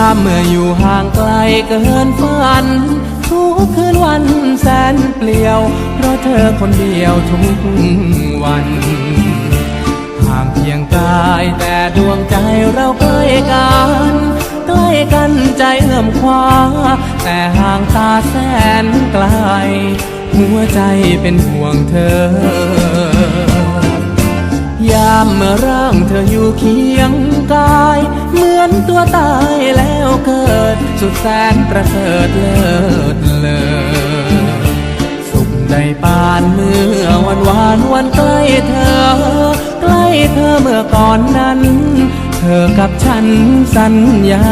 ามเมื่ออยู่ห่างไกลเกินฝัน ทุกคืนวันแสนเปลี่ยว เพราะเธอคนเดียวทุกวัน ห่างเพียงกายแต่ดวงใจเราใกล้กันใกล้กันใจเอื้อมคว้า แต่ห่างตาแสนไกล หัวใจเป็นห่วงเธอ ยามเมื่อร่างเธออยู่เคียงกาย เหมือนตัวตายแล้วเกิด สุดแสนประเสริฐเลิศเลอสุขได้ปานเมื่อวันวานวันใกล้เธอ ใกล้เธอเมื่อก่อนนั้น เธอกับฉันสัญญา